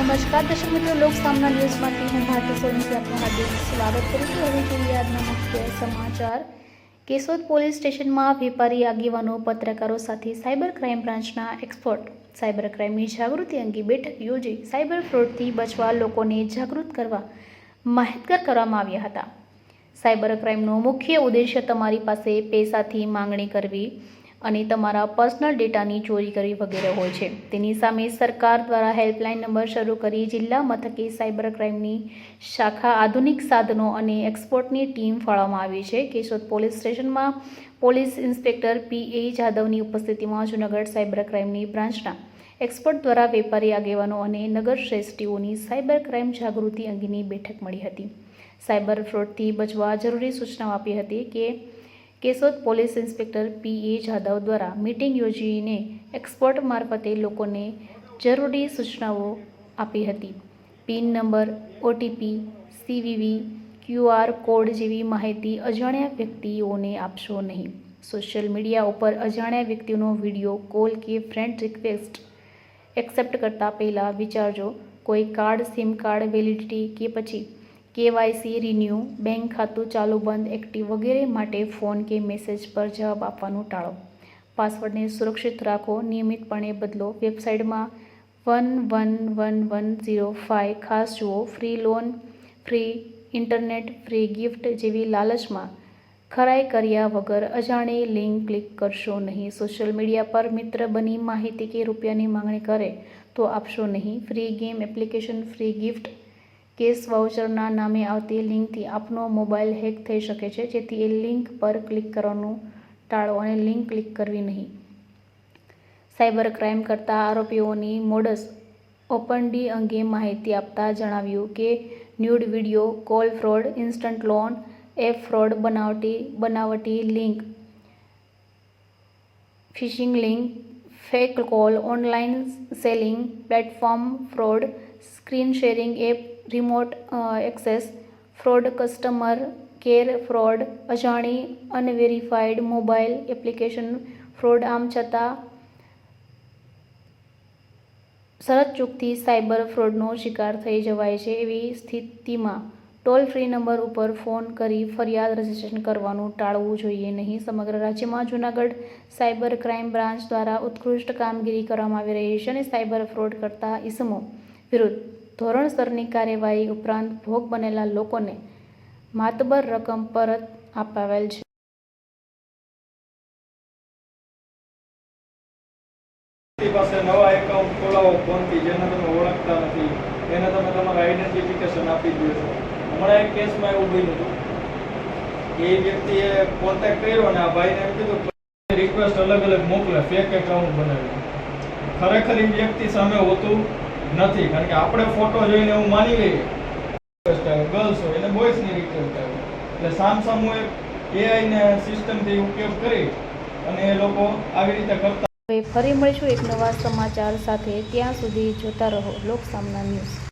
નમસ્કાર દર્શક મિત્રો, લોક સામના ન્યૂઝમાંથી હું ભારતી સોલંકી આપનું હાર્દિક સ્વાગત કરું છું. હવે જોઈએ આજના મુખ્ય સમાચાર. કેશોદ પોલીસ સ્ટેશનમાં વેપારી આગેવાનો, પત્રકારો સાથે સાયબર ક્રાઇમ બ્રાન્ચના એક્સપર્ટ. સાયબર ક્રાઇમની જાગૃતિ અંગે બેઠક યોજી સાયબર ફ્રોડથી બચવા લોકોને જાગૃત કરવા માહિતગાર કરવામાં આવ્યા હતા. સાયબર ક્રાઇમનો મુખ્ય ઉદ્દેશ્ય તમારી પાસે પૈસાથી માંગણી કરવી અને તમારા પર્સનલ ડેટાની ચોરી કરવી વગેરે હોય છે. તેની સામે સરકાર દ્વારા હેલ્પલાઇન નંબર શરૂ કરી જિલ્લા મથકે સાયબર ક્રાઇમની શાખા આધુનિક સાધનો અને એક્સપોર્ટની ટીમ ફાળવવામાં આવી છે. કેશોદ પોલીસ સ્ટેશનમાં પોલીસ ઇન્સ્પેક્ટર પી એ જાદવની ઉપસ્થિતિમાં જૂનાગઢ સાયબર ક્રાઇમની બ્રાન્ચના એક્સપર્ટ દ્વારા વેપારી આગેવાનો અને નગર શ્રેષ્ઠીઓની સાયબર ક્રાઇમ જાગૃતિ અંગેની બેઠક મળી હતી. સાયબર ફ્રોડથી બચવા જરૂરી સૂચનાઓ આપી હતી કે Keshod police inspector P A Jadav દ્વારા મીટિંગ યોજીને એક્સપર્ટ મારફતે લોકોને જરૂરી સૂચનાઓ આપી હતી. Pin number, OTP, CVV QR code જેવી માહિતી અજાણ્યા વ્યક્તિઓને આપશો નહીં. સોશિયલ મીડિયા ઉપર અજાણ્યા વ્યક્તિઓનો વીડિયો કોલ કે ફ્રેન્ડ રિક્વેસ્ટ એક્સેપ્ટ કરતાં પહેલાં વિચારજો, કોઈ કાર્ડ, સિમ કાર્ડ, વેલિડિટી કે પછી કેવાયસી, રિન્યૂ, બેંક ખાતું ચાલુ, બંધ, એક્ટિવ વગેરે માટે ફોન કે મેસેજ પર જવાબ આપવાનું ટાળો. પાસવર્ડને સુરક્ષિત રાખો. નિયમિતપણે બદલો. વેબસાઇટમાં one one one one zero five ખાસ જુઓ. Free loan, free internet, free gift જેવી લાલચમાં ખરાઈ કર્યા વગર અજાણી લિંક ક્લિક કરશો નહીં. સોશિયલ મીડિયા પર મિત્ર બની માહિતી કે રૂપિયાની માંગણી કરે તો આપશો નહીં. Free game application, free gift cash વાઉચરના નામે આવતી લિંકથી આપનો મોબાઈલ હેક થઈ શકે છે. જેથી એ લિંક પર ક્લિક કરવાનું ટાળો અને લિંક ક્લિક કરવી નહીં. સાયબર ક્રાઇમ કરતા આરોપીઓની મોડસ ઓપનડી અંગે માહિતી આપતા જણાવ્યું કે, nude video call fraud, instant loan, app fraud બનાવટી બનાવટી link, phishing link, fake call, online selling, platform fraud, screen sharing app remote access fraud customer care fraud અજાણી અનવેરીફાઈડ મોબાઈલ એપ્લિકેશન ફ્રોડ આમ છતાં શરત ચૂકથી સાયબર ફ્રોડનો શિકાર થઈ જવાય છે એવી સ્થિતિમાં ટોલ ફ્રી નંબર ઉપર ફોન કરી ફરિયાદ રજીસ્ટ્રેશન કરવાનું ટાળવું જોઈએ નહીં. સમગ્ર રાજ્યમાં જૂનાગઢ સાયબર ક્રાઇમ બ્રાન્ચ દ્વારા ઉત્કૃષ્ટ કામગીરી કરવામાં આવી રહી છે અને સાયબર ફ્રોડ કરતા ઇસમો વિરુદ્ધ ધોરણસરની કાર્યવાહી ઉપરાંત ભોગ બનેલા લોકોને માતબર રકમ પરત અપાવેલ છે. પાસે નવા એકાઉન્ટ ખોલાવો ફોનથી જેને તમે ઓળખતા નથી, એને તમે તમારું આઈડેન્ટિફિકેશન આપી દો છો. હમણાં એક કેસમાં એવું બન્યું હતું. એ વ્યક્તિએ કોન્ટેક્ટ કર્યો ને આ ભાઈને એમ કીધું રિક્વેસ્ટ અલગ અલગ મોકલે ફેક એકાઉન્ટ બનાવી ખરેખર એ વ્યક્તિ સામે હોતું નથી. કારણ કે આપણે ફોટો જોઈને એવું માની લઈએ. ગર્લ્સ હોય એને બોયસની રિક્વેસ્ટ આવે એટલે સામસામું એઆઈને સિસ્ટમથી ઉપયોગ કરી અને એ લોકો આવી રીતે કરતા ફરી મળીશું એક નવા સમાચાર સાથે. ત્યાં સુધી જોતા રહો લોક સામના ન્યૂઝ.